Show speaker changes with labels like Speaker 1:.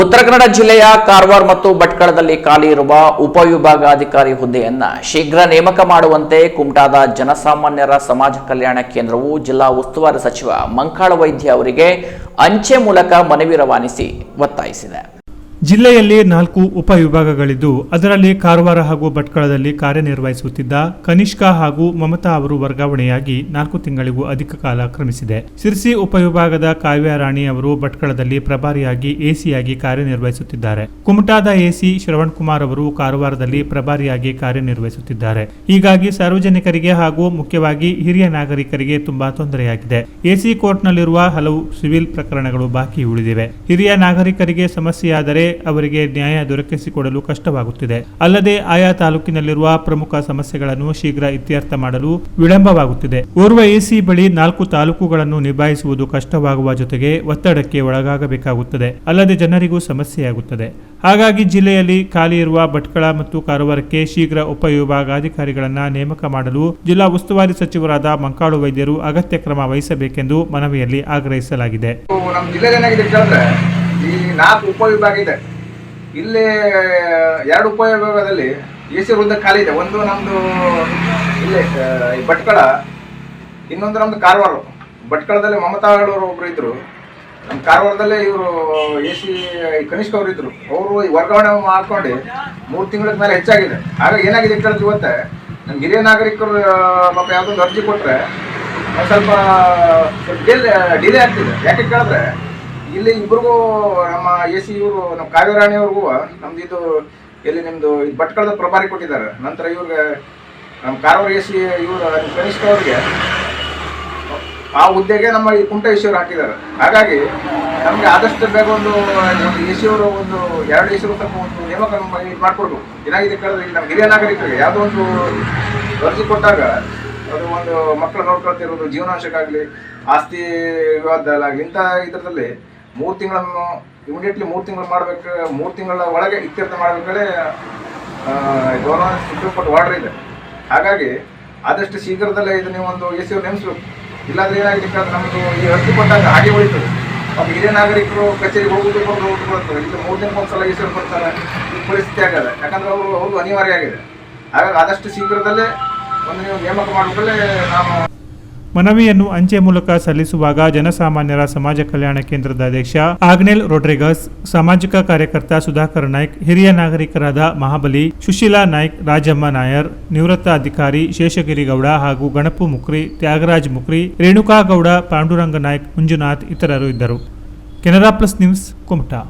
Speaker 1: ಉತ್ತರ ಕನ್ನಡ ಜಿಲ್ಲೆಯ ಕಾರವಾರ ಮತ್ತು ಭಟ್ಕಳದಲ್ಲಿ ಖಾಲಿ ಇರುವ ಉಪವಿಭಾಗಾಧಿಕಾರಿ ಹುದ್ದೆಯನ್ನ ಶೀಘ್ರ ನೇಮಕ ಮಾಡುವಂತೆ ಕುಮಟಾದ ಜನಸಾಮಾನ್ಯರ ಸಮಾಜ ಕಲ್ಯಾಣ ಕೇಂದ್ರವು ಜಿಲ್ಲಾ ಉಸ್ತುವಾರಿ ಸಚಿವ ಮಂಕಾಳ ವೈದ್ಯ ಅವರಿಗೆ ಅಂಚೆ ಮೂಲಕ ಮನವಿ ರವಾನಿಸಿ ಒತ್ತಾಯಿಸಿದೆ.
Speaker 2: ಜಿಲ್ಲೆಯಲ್ಲಿ ನಾಲ್ಕು ಉಪವಿಭಾಗಗಳಿದ್ದು, ಅದರಲ್ಲಿ ಕಾರವಾರ ಹಾಗೂ ಭಟ್ಕಳದಲ್ಲಿ ಕಾರ್ಯನಿರ್ವಹಿಸುತ್ತಿದ್ದ ಕನಿಷ್ಕ ಹಾಗೂ ಮಮತಾ ಅವರು ವರ್ಗಾವಣೆಯಾಗಿ ನಾಲ್ಕು ತಿಂಗಳಿಗೂ ಅಧಿಕ ಕಾಲ ಕ್ರಮಿಸಿದೆ. ಸಿರ್ಸಿ ಉಪವಿಭಾಗದ ಕಾವ್ಯ ರಾಣಿ ಅವರು ಭಟ್ಕಳದಲ್ಲಿ ಪ್ರಭಾರಿಯಾಗಿ ಎಸಿಯಾಗಿ ಕಾರ್ಯನಿರ್ವಹಿಸುತ್ತಿದ್ದಾರೆ. ಕುಮಟಾದ ಎಸಿ ಶ್ರವಣ್ ಕುಮಾರ್ ಅವರು ಕಾರವಾರದಲ್ಲಿ ಪ್ರಭಾರಿಯಾಗಿ ಕಾರ್ಯನಿರ್ವಹಿಸುತ್ತಿದ್ದಾರೆ. ಹೀಗಾಗಿ ಸಾರ್ವಜನಿಕರಿಗೆ ಹಾಗೂ ಮುಖ್ಯವಾಗಿ ಹಿರಿಯ ನಾಗರಿಕರಿಗೆ ತುಂಬಾ ತೊಂದರೆಯಾಗಿದೆ. ಎಸಿ ಕೋರ್ಟ್ನಲ್ಲಿರುವ ಹಲವು ಸಿವಿಲ್ ಪ್ರಕರಣಗಳು ಬಾಕಿ ಉಳಿದಿವೆ. ಹಿರಿಯ ನಾಗರಿಕರಿಗೆ ಸಮಸ್ಯೆಯಾದರೆ ಅವರಿಗೆ ನ್ಯಾಯ ದೊರಕಿಸಿಕೊಡಲು ಕಷ್ಟವಾಗುತ್ತಿದೆ. ಅಲ್ಲದೆ ಆಯಾ ತಾಲೂಕಿನಲ್ಲಿರುವ ಪ್ರಮುಖ ಸಮಸ್ಯೆಗಳನ್ನು ಶೀಘ್ರ ಇತ್ಯರ್ಥ ಮಾಡಲು ವಿಳಂಬವಾಗುತ್ತಿದೆ. ಓರ್ವ ಎಸಿ ಬಳಿ ನಾಲ್ಕು ತಾಲೂಕುಗಳನ್ನು ನಿಭಾಯಿಸುವುದು ಕಷ್ಟವಾಗುವ ಜೊತೆಗೆ ಒತ್ತಡಕ್ಕೆ ಒಳಗಾಗಬೇಕಾಗುತ್ತದೆ. ಅಲ್ಲದೆ ಜನರಿಗೂ ಸಮಸ್ಯೆಯಾಗುತ್ತದೆ. ಹಾಗಾಗಿ ಜಿಲ್ಲೆಯಲ್ಲಿ ಖಾಲಿ ಇರುವ ಭಟ್ಕಳ ಮತ್ತು ಕಾರವಾರಕ್ಕೆ ಶೀಘ್ರ ಉಪವಿಭಾಗಾಧಿಕಾರಿಗಳನ್ನ ನೇಮಕ ಮಾಡಲು ಜಿಲ್ಲಾ ಉಸ್ತುವಾರಿ ಸಚಿವರಾದ ಮಂಕಾಳು ವೈದ್ಯರು ಅಗತ್ಯ ಕ್ರಮ ವಹಿಸಬೇಕೆಂದು ಮನವಿಯಲ್ಲಿ ಆಗ್ರಹಿಸಲಾಗಿದೆ.
Speaker 3: ಈ ನಾಲ್ಕು ಉಪವಿಭಾಗ ಇದೆ. ಇಲ್ಲಿ ಎರಡು ಉಪವಿಭಾಗದಲ್ಲಿ ಎ ಸಿ ವೃಂದ ಖಾಲಿ ಇದೆ. ಒಂದು ನಮ್ಮದು ಇಲ್ಲಿ ಭಟ್ಕಳ, ಇನ್ನೊಂದು ನಮ್ಮದು ಕಾರವಾರ. ಭಟ್ಕಳದಲ್ಲಿ ಮಮತಾ ಹೇಳೋರು ಒಬ್ರು ಇದ್ರು. ನಮ್ಮ ಕಾರವಾರದಲ್ಲೇ ಇವರು ಎ ಸಿ ಕನಿಷ್ಠ ಅವರು ಇದ್ರು. ಅವರು ವರ್ಗಾವಣೆ ಮಾಡ್ಕೊಂಡು ಮೂರು ತಿಂಗಳ ಮೇಲೆ ಹೆಚ್ಚಾಗಿದೆ. ಆಗ ಏನಾಗಿದೆ ಕೇಳಿದ್ರು ಇವತ್ತೆ ನಮ್ಮ ಹಿರಿಯ ನಾಗರಿಕರು ಪಾಪ ಯಾವುದೊಂದು ಅರ್ಜಿ ಕೊಟ್ಟರೆ ಸ್ವಲ್ಪ ಡಿಲೇ ಡಿಲೇ ಆಗ್ತಿದೆ. ಯಾಕೆ ಕೇಳಿದ್ರೆ ಇಲ್ಲಿ ಇಬ್ರಿಗೂ ನಮ್ಮ ಎ ಸಿ ಇವರು, ನಮ್ಮ ಕಾವ್ಯರಾಣಿ ಅವ್ರಿಗೂ, ನಮ್ದು ಇದು ಎಲ್ಲಿ ನಿಮ್ದು ಇದು ಭಟ್ಕಳದ ಪ್ರಭಾರಿ ಕೊಟ್ಟಿದ್ದಾರೆ. ನಂತರ ಇವ್ರಿಗೆ, ನಮ್ಮ ಕಾರವಾರ ಎ ಸಿ ಇವರು ಕನಿಷ್ಠ ಅವ್ರಿಗೆ ಆ ಹುದ್ದೆಗೆ ನಮ್ಮ ಈ ಕುಂಟ ಈಶ್ವರು ಹಾಕಿದ್ದಾರೆ. ಹಾಗಾಗಿ ನಮಗೆ ಆದಷ್ಟು ಬೇಗ ಒಂದು ಎ ಸಿ ಅವರು ಒಂದು ಎರಡು ಎ ಸಿ ಒಂದು ನೇಮಕ ಇದು ಮಾಡಿಕೊಡ್ಬೇಕು. ಏನಾಗಿದೆ ಕೇಳಿದ್ರೆ ನಮ್ಮ ಹಿರಿಯ ನಾಗರಿಕರಿಗೆ ಯಾವುದೋ ಒಂದು ಅರ್ಜಿ ಕೊಟ್ಟಾಗ ಅದು ಒಂದು ಮಕ್ಕಳು ನೋಡ್ಕೊಳ್ತಿರೋದು, ಜೀವನಾಂಶಕ್ಕಾಗಲಿ, ಆಸ್ತಿ ವಿವಾದಲ್ಲಾಗಲಿ ಇಂಥ ಇದರಲ್ಲಿ ಮೂರು ತಿಂಗಳನ್ನು ಇಮಿಡಿಯೇಟ್ಲಿ ಮೂರು ತಿಂಗಳು ಮಾಡ್ಬೇಕು, ಮೂರು ತಿಂಗಳ ಒಳಗೆ ಇತ್ಯರ್ಥ ಮಾಡಬೇಕಾದ್ರೆ ಗೌರ್ಮೆಂಟ್ ಸುಪ್ರೀಂ ಕೋರ್ಟ್ ಆರ್ಡರ್ ಇದೆ. ಹಾಗಾಗಿ ಆದಷ್ಟು ಶೀಘ್ರದಲ್ಲೇ ಇದು ನೀವು ಒಂದು ಎ ಸಿ ನೇಮಿಸ್ಬೇಕು ಇಲ್ಲಾಂದ್ರೆ ಏನಾಗಿದೆ ಕೇಳಿದ್ರೆ ನಮ್ಮದು ಈ ಅರ್ಜಿ ಕೊಟ್ಟಾಗ ಹಾಗೆ ಉಳಿತದೆ ಪಾಪ ಹಿರಿಯ ನಾಗರಿಕರು ಕಚೇರಿಗೆ ಹೋಗುದು ಅಂತ ಹೋಗುದು ಬರ್ತದೆ. ಇಲ್ಲಿ ಮೂರು ದಿನಕ್ಕೆ ಒಂದ್ಸಲ ಎ ಕೊಡ್ತಾರೆ. ಈ ಪರಿಸ್ಥಿತಿ ಆಗಲ್ಲ ಯಾಕಂದ್ರೆ ಅವರು ಅವ್ರಿಗೂ ಅನಿವಾರ್ಯ ಆಗಿದೆ. ಹಾಗಾಗಿ ಆದಷ್ಟು ಶೀಘ್ರದಲ್ಲೇ ಒಂದು ನೀವು ನೇಮಕ ಮಾಡಬೇಕಲ್ಲೇ ನಾವು
Speaker 2: ಮನವಿಯನ್ನು ಅಂಚೆ ಮೂಲಕ ಸಲ್ಲಿಸುವಾಗ ಜನಸಾಮಾನ್ಯರ ಸಮಾಜ ಕಲ್ಯಾಣ ಕೇಂದ್ರದ ಅಧ್ಯಕ್ಷ ಆಗ್ನೆಲ್ ರೊಡ್ರಿಗಸ್, ಸಾಮಾಜಿಕ ಕಾರ್ಯಕರ್ತ ಸುಧಾಕರ್ ನಾಯ್ಕ್, ಹಿರಿಯ ನಾಗರಿಕರಾದ ಮಹಾಬಲಿ, ಸುಶೀಲಾ ನಾಯ್ಕ್, ರಾಜಮ್ಮ ನಾಯರ್, ನಿವೃತ್ತ ಅಧಿಕಾರಿ ಶೇಷಗಿರಿಗೌಡ ಹಾಗೂ ಗಣಪು ಮುಕ್ರಿ, ತ್ಯಾಗರಾಜ್ ಮುಕ್ರಿ ರೇಣುಕಾ ಗೌಡ ಪಾಂಡುರಂಗ ನಾಯ್ಕ್, ಮಂಜುನಾಥ್ ಇತರರು ಇದ್ದರು. Canara plus news Kumta.